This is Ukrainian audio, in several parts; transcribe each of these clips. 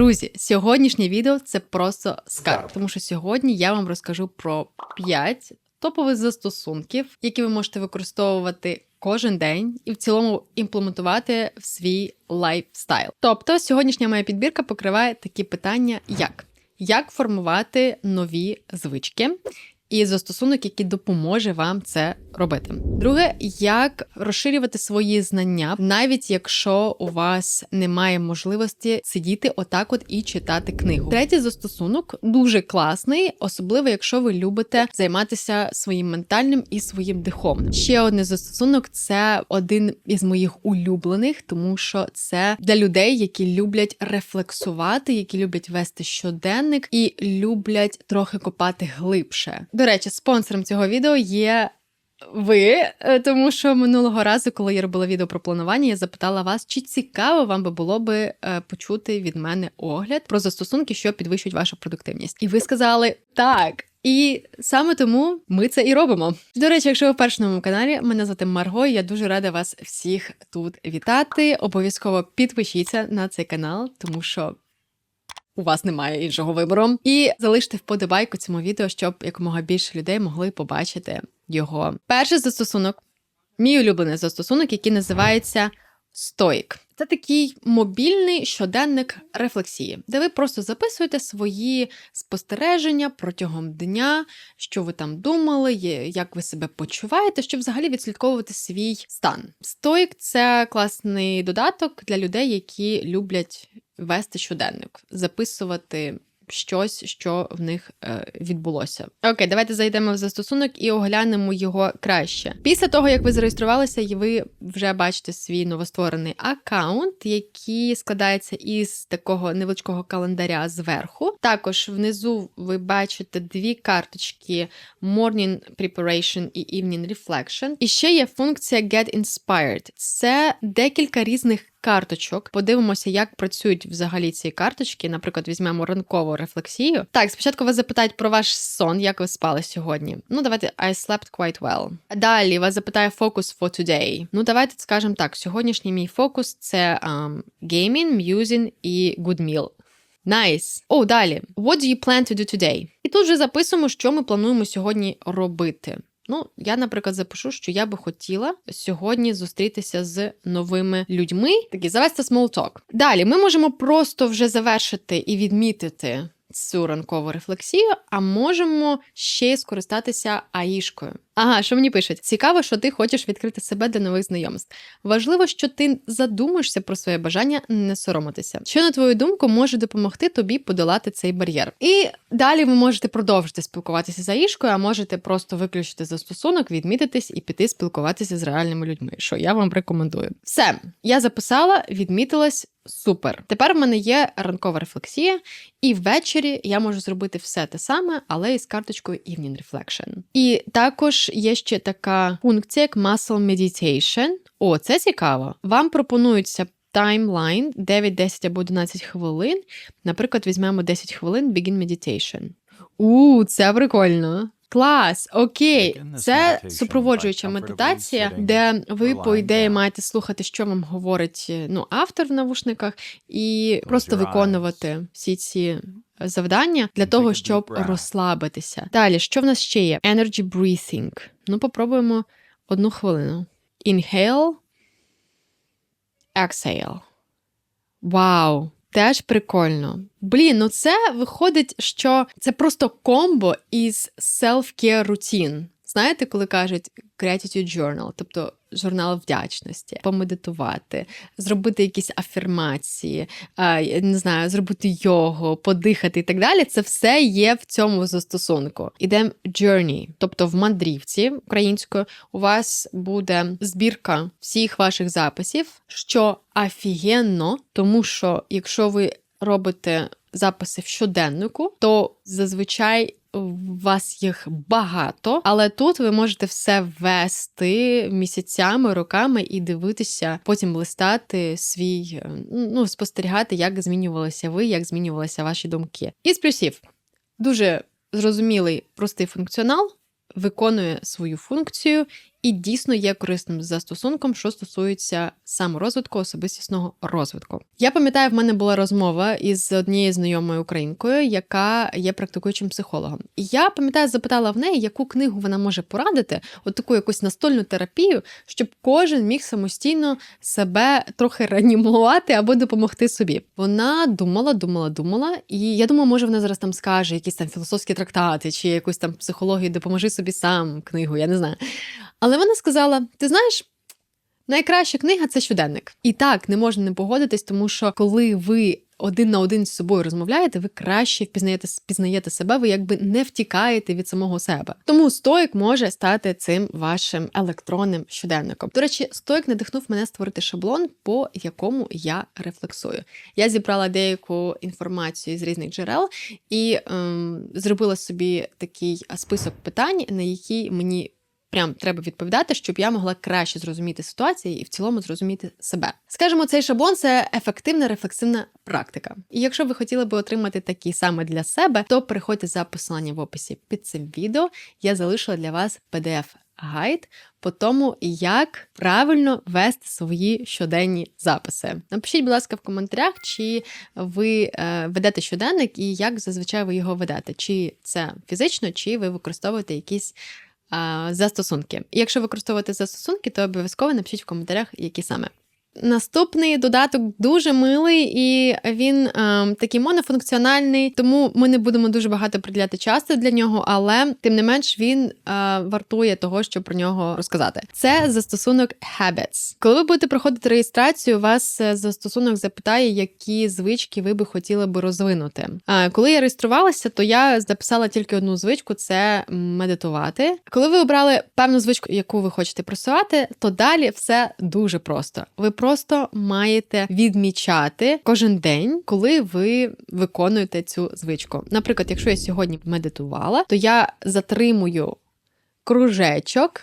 Друзі, сьогоднішнє відео це просто скарб, тому що сьогодні я вам розкажу про 5 топових застосунків, які ви можете використовувати кожен день і в цілому імплементувати в свій лайфстайл. Тобто, сьогоднішня моя підбірка покриває такі питання, як як формувати нові звички. І застосунок, який допоможе вам це робити. Друге, як розширювати свої знання, навіть якщо у вас немає можливості сидіти отак от і читати книгу. Третій застосунок дуже класний, особливо якщо ви любите займатися своїм ментальним і своїм духовним. Ще один застосунок це один із моїх улюблених, тому що це для людей, які люблять рефлексувати, які люблять вести щоденник і люблять трохи копати глибше. До речі, спонсором цього відео є. Ви, е, тому що минулого разу, коли я робила відео про планування, я запитала вас, чи цікаво вам би було би е, почути від мене огляд про застосунки, що підвищують вашу продуктивність. І ви сказали так. І саме тому ми це і робимо. До речі, якщо ви вперше на моєму каналі, мене звати Марго, і я дуже рада вас всіх тут вітати. Обов'язково підпишіться на цей канал, тому що у вас немає іншого вибору. І залиште вподобайку цьому відео, щоб якомога більше людей могли побачити його. Перший застосунок, мій улюблений застосунок, який називається Stoic. Це такий мобільний щоденник рефлексії, де ви просто записуєте свої спостереження протягом дня, що ви там думали, як ви себе почуваєте, щоб взагалі відслідковувати свій стан. Stoic – це класний додаток для людей, які люблять вести щоденник, записувати. Щось, що в них е, відбулося. Окей, давайте зайдемо в застосунок і оглянемо його краще. Після того, як ви зареєструвалися, і ви вже бачите свій новостворений аккаунт, який складається із такого невеличкого календаря зверху. Також внизу ви бачите дві карточки Morning Preparation і Evening Reflection. І ще є функція Get Inspired. Це декілька різних карточок. Подивимося, як працюють взагалі ці карточки. Наприклад, візьмемо ранкову рефлексію. Так, спочатку вас запитають про ваш сон, як ви спали сьогодні. Ну, давайте I slept quite well. Далі вас запитає focus for today. Ну, давайте скажемо так: сьогоднішній мій фокус це um, gaming, musing і good meal. Найс. О, далі. What do you plan to do today? І тут вже записуємо, що ми плануємо сьогодні робити. Ну, я, наприклад, запишу, що я би хотіла сьогодні зустрітися з новими людьми, такі завести talk. Далі ми можемо просто вже завершити і відмітити цю ранкову рефлексію, а можемо ще й скористатися аїшкою. Ага, що мені пишуть? Цікаво, що ти хочеш відкрити себе для нових знайомств. Важливо, що ти задумаєшся про своє бажання не соромитися. Що, на твою думку, може допомогти тобі подолати цей бар'єр. І далі ви можете продовжити спілкуватися з Аїшкою, а можете просто виключити застосунок, відмітитись і піти спілкуватися з реальними людьми, що я вам рекомендую. Все, я записала, відмітилась. Супер. Тепер в мене є ранкова рефлексія, і ввечері я можу зробити все те саме, але із карточкою Evening Reflection. І також є ще така функція, як Muscle Meditation. О, це цікаво. Вам пропонується таймлайн 9, 10 або 11 хвилин. Наприклад, візьмемо 10 хвилин Begin Meditation. У, це прикольно. Клас, окей, це супроводжуюча медитація, де ви, по ідеї, маєте слухати, що вам говорить ну, автор в навушниках, і просто виконувати всі ці завдання для того, щоб розслабитися. Далі, що в нас ще є? Energy breathing. Ну, попробуємо одну хвилину. Inhale, exhale. Вау! Теж прикольно. Блін, ну це виходить, що це просто комбо із self-care routine. Знаєте, коли кажуть gratitude journal, тобто журнал вдячності, помедитувати, зробити якісь афірмації, не знаю, зробити йогу, подихати і так далі. Це все є в цьому застосунку. Ідемо journey, тобто в мандрівці українською у вас буде збірка всіх ваших записів, що офігенно, тому що якщо ви робите записи в щоденнику, то зазвичай у вас їх багато, але тут ви можете все ввести місяцями, роками і дивитися, потім листати свій, е, ну спостерігати, як змінювалися ви, як змінювалися ваші думки. Із плюсів дуже зрозумілий простий функціонал. Виконує свою функцію і дійсно є корисним застосунком, що стосується саморозвитку, особистісного розвитку. Я пам'ятаю, в мене була розмова із однією знайомою українкою, яка є практикуючим психологом. І я пам'ятаю, запитала в неї, яку книгу вона може порадити, от таку якусь настольну терапію, щоб кожен міг самостійно себе трохи реанімувати або допомогти собі. Вона думала, думала, думала, і я думаю, може вона зараз там скаже якісь там філософські трактати чи якусь там психологію, допоможи собі сам книгу, я не знаю. Але вона сказала: ти знаєш. Найкраща книга це щоденник. І так не можна не погодитись, тому що коли ви один на один з собою розмовляєте, ви краще впізнаєте впізнаєте себе, ви якби не втікаєте від самого себе. Тому стоїк може стати цим вашим електронним щоденником. До речі, стоїк надихнув мене створити шаблон, по якому я рефлексую. Я зібрала деяку інформацію з різних джерел і ем, зробила собі такий список питань, на які мені прям треба відповідати, щоб я могла краще зрозуміти ситуацію і в цілому зрозуміти себе. Скажімо, цей шаблон це ефективна рефлексивна практика. І якщо ви хотіли би отримати такі саме для себе, то переходьте за посиланням в описі під цим відео. Я залишила для вас pdf гайд по тому, як правильно вести свої щоденні записи. Напишіть, будь ласка, в коментарях, чи ви е, ведете щоденник і як зазвичай ви його ведете, чи це фізично, чи ви використовуєте якісь застосунки. Якщо використовувати застосунки, то обов'язково напишіть в коментарях, які саме. Наступний додаток дуже милий і він е, такий монофункціональний, тому ми не будемо дуже багато приділяти часу для нього, але тим не менш він е, вартує того, щоб про нього розказати. Це застосунок Habits. Коли ви будете проходити реєстрацію, вас е, застосунок запитає, які звички ви би хотіли би розвинути. А коли я реєструвалася, то я записала тільки одну звичку: це медитувати. Коли ви обрали певну звичку, яку ви хочете просувати, то далі все дуже просто. Ви просто маєте відмічати кожен день, коли ви виконуєте цю звичку. Наприклад, якщо я сьогодні медитувала, то я затримую кружечок.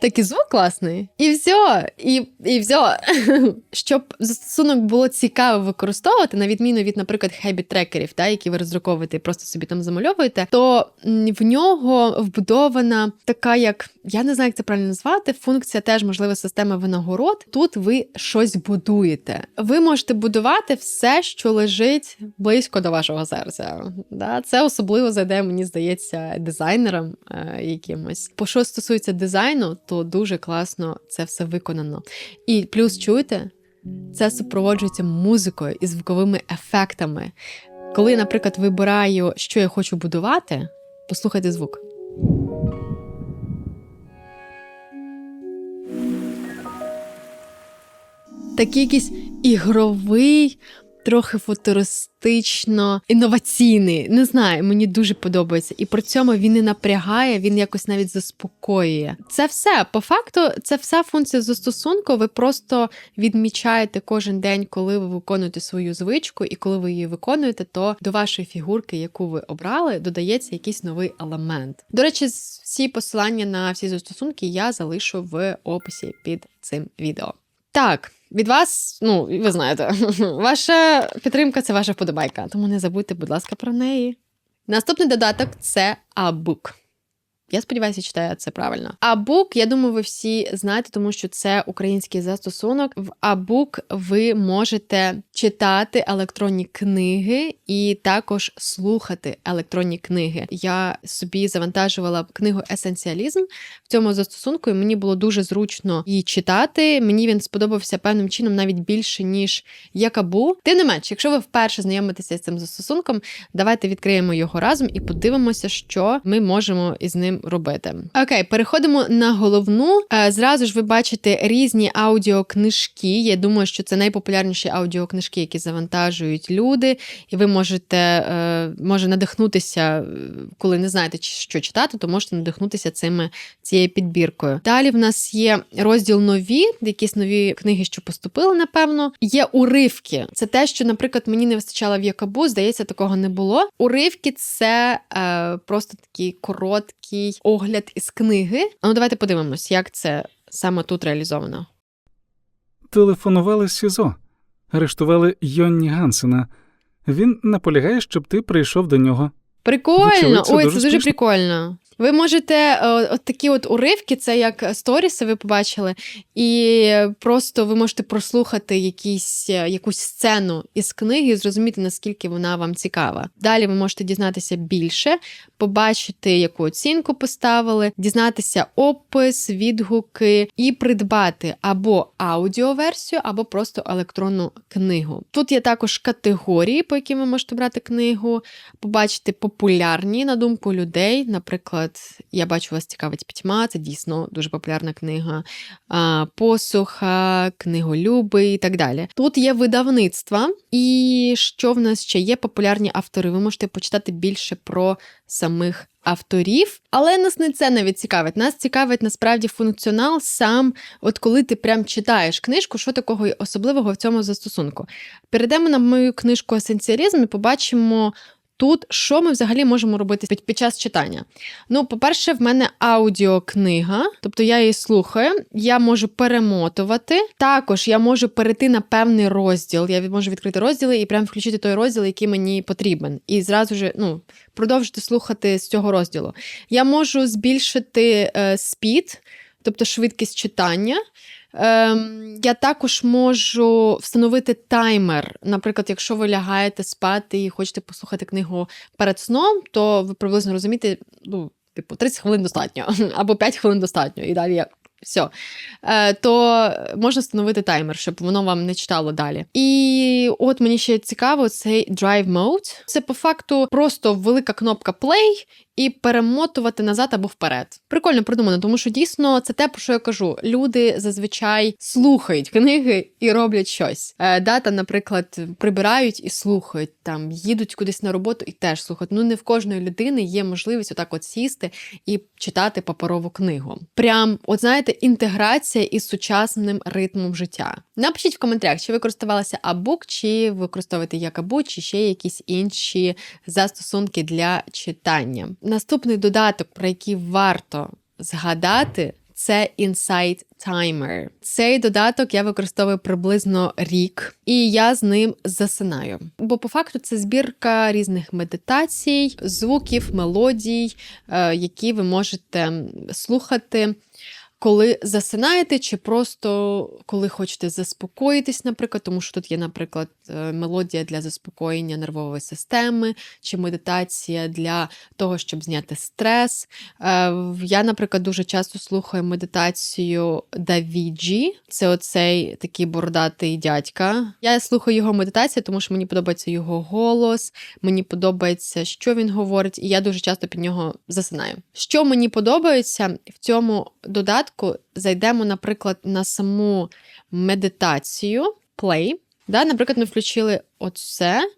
Такий звук класний. І все, і і все. Щоб застосунок було цікаво використовувати, на відміну від, наприклад, хебіт-трекерів, та, які ви роздруковуєте і просто собі там замальовуєте, то в нього вбудована така, як я не знаю, як це правильно назвати. Функція теж можливо система винагород. Тут ви щось будуєте. Ви можете будувати все, що лежить близько до вашого серця. Да? Це особливо зайде, мені здається, дизайнерам е, якимось. По що стосується дизайну, то дуже класно це все виконано. І плюс чуєте, це супроводжується музикою і звуковими ефектами. Коли, наприклад, вибираю, що я хочу будувати, послухайте звук. Такий якийсь ігровий, трохи футуристично, інноваційний. Не знаю, мені дуже подобається. І при цьому він не напрягає, він якось навіть заспокоює. Це все по факту, це вся функція застосунку. Ви просто відмічаєте кожен день, коли ви виконуєте свою звичку, і коли ви її виконуєте, то до вашої фігурки, яку ви обрали, додається якийсь новий елемент. До речі, всі посилання на всі застосунки я залишу в описі під цим відео. Так. Від вас, ну, ви знаєте, ваша підтримка це ваша вподобайка, тому не забудьте, будь ласка, про неї. Наступний додаток це Абук. Я сподіваюся, читаю це правильно. Абук, я думаю, ви всі знаєте, тому що це український застосунок. В Абук ви можете читати електронні книги і також слухати електронні книги. Я собі завантажувала книгу Есенціалізм в цьому застосунку, і мені було дуже зручно її читати. Мені він сподобався певним чином навіть більше, ніж Якабу. Тим не менш, якщо ви вперше знайомитеся з цим застосунком, давайте відкриємо його разом і подивимося, що ми можемо із ним робити. Окей, переходимо на головну. Е, зразу ж ви бачите різні аудіокнижки. Я думаю, що це найпопулярніші аудіокнижки, які завантажують люди, і ви можете е, може надихнутися, е, коли не знаєте, що читати, то можете надихнутися цими цією підбіркою. Далі в нас є розділ нові, якісь нові книги, що поступили, напевно. Є уривки. Це те, що, наприклад, мені не вистачало в Якабу. Здається, такого не було. Уривки це е, просто такі короткі такий огляд із книги. Ну, давайте подивимось, як це саме тут реалізовано. Телефонували з СІЗО, арештували Йонні Гансена. Він наполягає, щоб ти прийшов до нього. Прикольно! Ой, дуже це дуже прикольно. Ви можете е, от такі от уривки, це як сторіси, ви побачили, і просто ви можете прослухати якісь, е, якусь сцену із книги і зрозуміти, наскільки вона вам цікава. Далі ви можете дізнатися більше, побачити, яку оцінку поставили, дізнатися опис, відгуки і придбати або аудіоверсію, або просто електронну книгу. Тут є також категорії, по яким ви можете брати книгу, побачити популярні на думку людей. Наприклад, я бачу, вас цікавить пітьма, це дійсно дуже популярна книга, посуха, книголюби і так далі. Тут є видавництва, і що в нас ще є популярні автори. Ви можете почитати більше про самих авторів, але нас не це навіть цікавить. Нас цікавить насправді функціонал сам, от коли ти прям читаєш книжку, що такого особливого в цьому застосунку. Перейдемо на мою книжку Есенціалізм і побачимо. Тут що ми взагалі можемо робити під, під час читання? Ну, по-перше, в мене аудіокнига, тобто я її слухаю, я можу перемотувати. Також я можу перейти на певний розділ. Я можу відкрити розділи і прям включити той розділ, який мені потрібен. І зразу ж ну, продовжити слухати з цього розділу. Я можу збільшити е, спід, тобто швидкість читання. Ем, я також можу встановити таймер. Наприклад, якщо ви лягаєте спати і хочете послухати книгу перед сном, то ви приблизно розумієте, ну, типу, 30 хвилин достатньо, або 5 хвилин достатньо, і далі. Все, то можна встановити таймер, щоб воно вам не читало далі. І от мені ще цікаво цей Drive Mode. Це по факту просто велика кнопка Play і перемотувати назад або вперед. Прикольно придумано, тому що дійсно це те, про що я кажу. Люди зазвичай слухають книги і роблять щось. Е, дата, наприклад, прибирають і слухають, там їдуть кудись на роботу і теж слухають. Ну не в кожної людини є можливість отак от сісти і читати паперову книгу. Прям, от знаєте, інтеграція із сучасним ритмом життя. Напишіть в коментарях, чи ви користувалися Абук, чи використовуєте Якабу, чи ще якісь інші застосунки для читання. Наступний додаток, про який варто згадати, це Insight Timer. Цей додаток я використовую приблизно рік, і я з ним засинаю. Бо по факту це збірка різних медитацій, звуків, мелодій, е, які ви можете слухати. Коли засинаєте, чи просто коли хочете заспокоїтись, наприклад, тому що тут є, наприклад, е, мелодія для заспокоєння нервової системи, чи медитація для того, щоб зняти стрес. Е, Я, наприклад, дуже часто слухаю медитацію Давіджі. Це оцей такий бородатий дядька. Я слухаю його медитацію, тому що мені подобається його голос, мені подобається, що він говорить, і я дуже часто під нього засинаю. Що мені подобається в цьому додатку, зайдемо, наприклад, на саму медитацію Play. Да, наприклад, ми включили оце.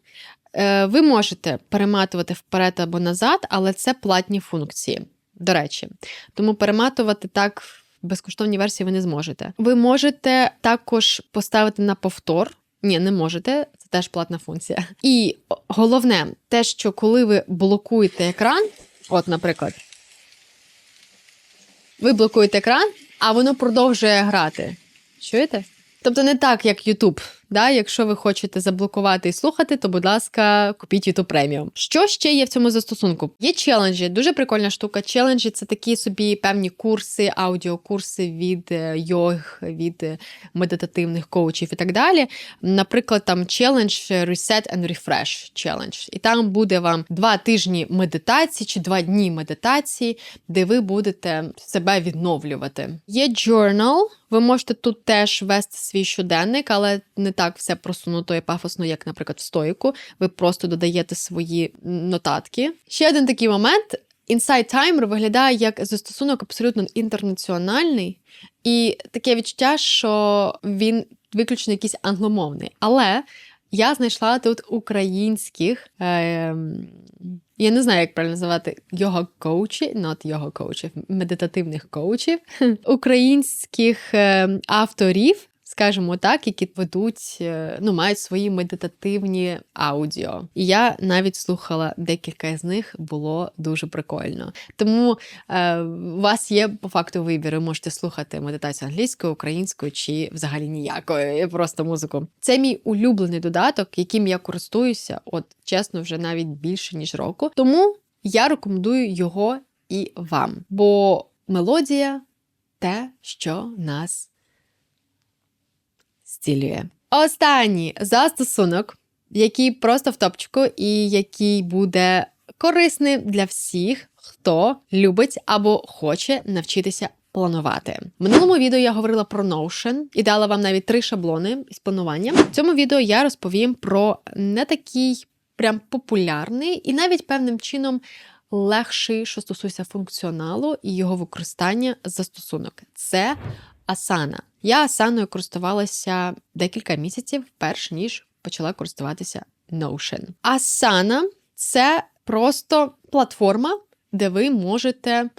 Е, Ви можете перематувати вперед або назад, але це платні функції. До речі, тому перематувати так в безкоштовній версії ви не зможете. Ви можете також поставити на повтор. Ні, не можете, це теж платна функція. І головне, те, що коли ви блокуєте екран, от, наприклад, ви блокуєте екран, а воно продовжує грати. Чуєте? Тобто не так, як YouTube. Да? Якщо ви хочете заблокувати і слухати, то, будь ласка, купіть YouTube Premium. Що ще є в цьому застосунку? Є челенджі, дуже прикольна штука. Челенджі це такі собі певні курси, аудіокурси від е, йог, від е, медитативних коучів і так далі. Наприклад, там челендж Reset and Refresh Challenge. І там буде вам два тижні медитації чи два дні медитації, де ви будете себе відновлювати. Є journal, ви можете тут теж вести свій щоденник, але не так все просунуто і пафосно, як, наприклад, в стоїку. Ви просто додаєте свої нотатки. Ще один такий момент. Insight Timer виглядає як застосунок абсолютно інтернаціональний, і таке відчуття, що він виключно якийсь англомовний. Але я знайшла тут українських. Е, я не знаю, як правильно називати йога коучі, not йога коучів, медитативних коучів, українських е, авторів, скажімо так, які ведуть, е, ну, мають свої медитативні аудіо. І я навіть слухала декілька з них, було дуже прикольно. Тому е, у вас є по факту вибір. Ви можете слухати медитацію англійською, українською чи взагалі ніякою, просто музику. Це мій улюблений додаток, яким я користуюся, от чесно, вже навіть більше ніж року. Тому я рекомендую його і вам. Бо мелодія те, що нас зцілює. Останній застосунок, який просто в топчику, і який буде корисний для всіх, хто любить або хоче навчитися планувати. В минулому відео я говорила про Notion і дала вам навіть три шаблони з плануванням. В цьому відео я розповім про не такий прям популярний і навіть певним чином легший, що стосується функціоналу і його використання застосунок. Це Asana. Я Асаною користувалася декілька місяців, перш ніж почала користуватися Notion. Asana – це просто платформа, де ви можете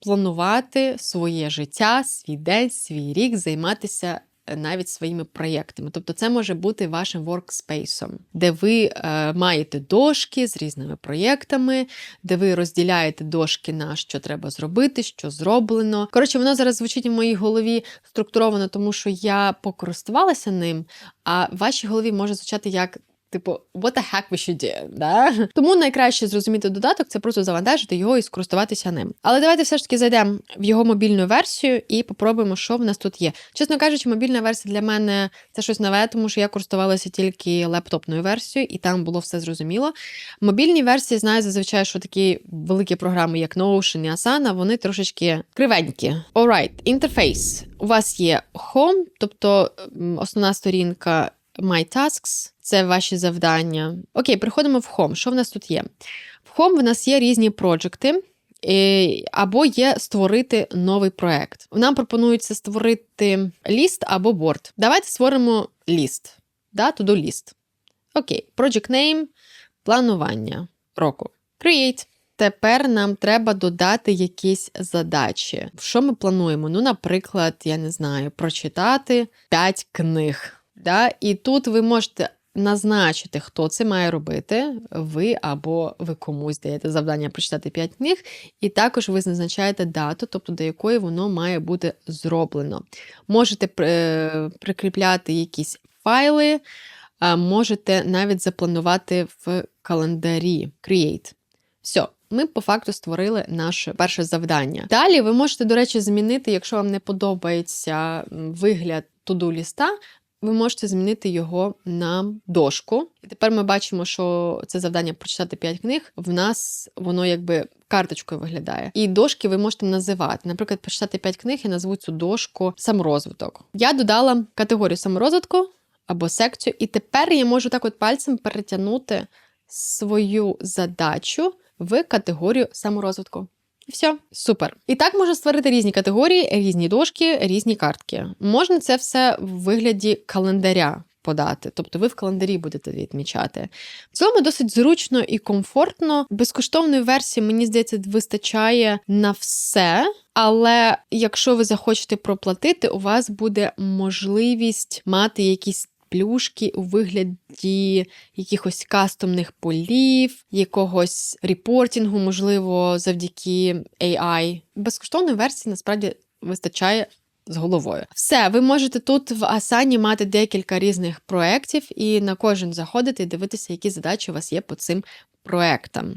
планувати своє життя, свій день, свій рік, займатися навіть своїми проєктами. Тобто, це може бути вашим воркспейсом, де ви е, маєте дошки з різними проєктами, де ви розділяєте дошки на що треба зробити, що зроблено. Коротше, воно зараз звучить в моїй голові структуровано, тому що я покористувалася ним, а в вашій голові може звучати як. Типу, what the heck we should do, да? Тому найкраще зрозуміти додаток це просто завантажити його і скористуватися ним. Але давайте все ж таки зайдемо в його мобільну версію і попробуємо, що в нас тут є. Чесно кажучи, мобільна версія для мене це щось нове, тому що я користувалася тільки лептопною версією, і там було все зрозуміло. Мобільні версії знаю зазвичай, що такі великі програми, як Notion і Asana, вони трошечки кривенькі. Alright, інтерфейс. У вас є Home, тобто основна сторінка. My Tasks – це ваші завдання. Окей, переходимо в Home. Що в нас тут є? В Home в нас є різні проджекти. е, Або є створити новий проект. Нам пропонується створити ліст або борд. Давайте створимо ліст. Да, to-do ліст. Окей, Project Name, планування року. Create. Тепер нам треба додати якісь задачі. Що ми плануємо? Ну, наприклад, я не знаю, прочитати 5 книг. Да? І тут ви можете назначити, хто це має робити, ви або ви комусь даєте завдання прочитати 5 книг, і також ви зазначаєте дату, тобто до якої воно має бути зроблено. Можете при- прикріпляти якісь файли, можете навіть запланувати в календарі Create. Все, ми по факту створили наше перше завдання. Далі ви можете, до речі, змінити, якщо вам не подобається вигляд туду ліста. Ви можете змінити його на дошку. І тепер ми бачимо, що це завдання прочитати 5 книг. В нас воно якби карточкою виглядає. І дошки ви можете називати. Наприклад, прочитати 5 книг і назву цю дошку саморозвиток. Я додала категорію саморозвитку або секцію, і тепер я можу так от пальцем перетягнути свою задачу в категорію саморозвитку. Все, супер. І так можна створити різні категорії, різні дошки, різні картки. Можна це все в вигляді календаря подати, тобто ви в календарі будете відмічати. В цілому досить зручно і комфортно. Безкоштовної версії, мені здається, вистачає на все. Але якщо ви захочете проплатити, у вас буде можливість мати якісь плюшки у вигляді якихось кастомних полів, якогось репортінгу, можливо, завдяки AI. Безкоштовної версії насправді вистачає. З головою. Все, ви можете тут в Асані мати декілька різних проєктів і на кожен заходити і дивитися, які задачі у вас є по цим проектам.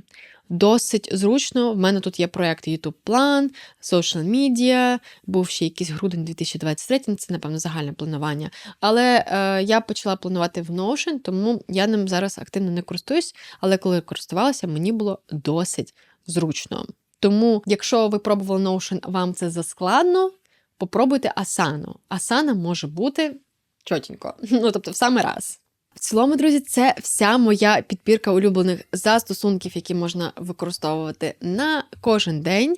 Досить зручно. В мене тут є проєкт YouTube план, social media, був ще якийсь грудень 2023, це, напевно, загальне планування. Але е, я почала планувати в Notion, тому я ним зараз активно не користуюсь, але коли користувалася, мені було досить зручно. Тому, якщо ви пробували Notion, вам це заскладно, попробуйте Asana. Asana може бути чотенько, ну тобто в самий раз. В цілому, друзі, це вся моя підбірка улюблених застосунків, які можна використовувати на кожен день.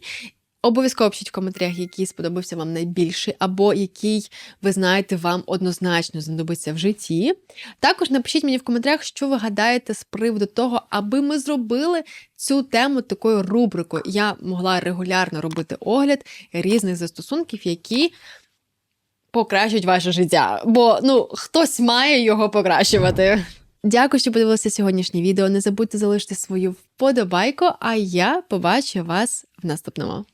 Обов'язково пишіть в коментарях, який сподобався вам найбільше, або який, ви знаєте, вам однозначно знадобиться в житті. Також напишіть мені в коментарях, що ви гадаєте з приводу того, аби ми зробили цю тему такою рубрикою. Я могла регулярно робити огляд різних застосунків, які покращують ваше життя. Бо ну хтось має його покращувати. Дякую, що подивилися сьогоднішнє відео. Не забудьте залишити свою вподобайку, а я побачу вас в наступному.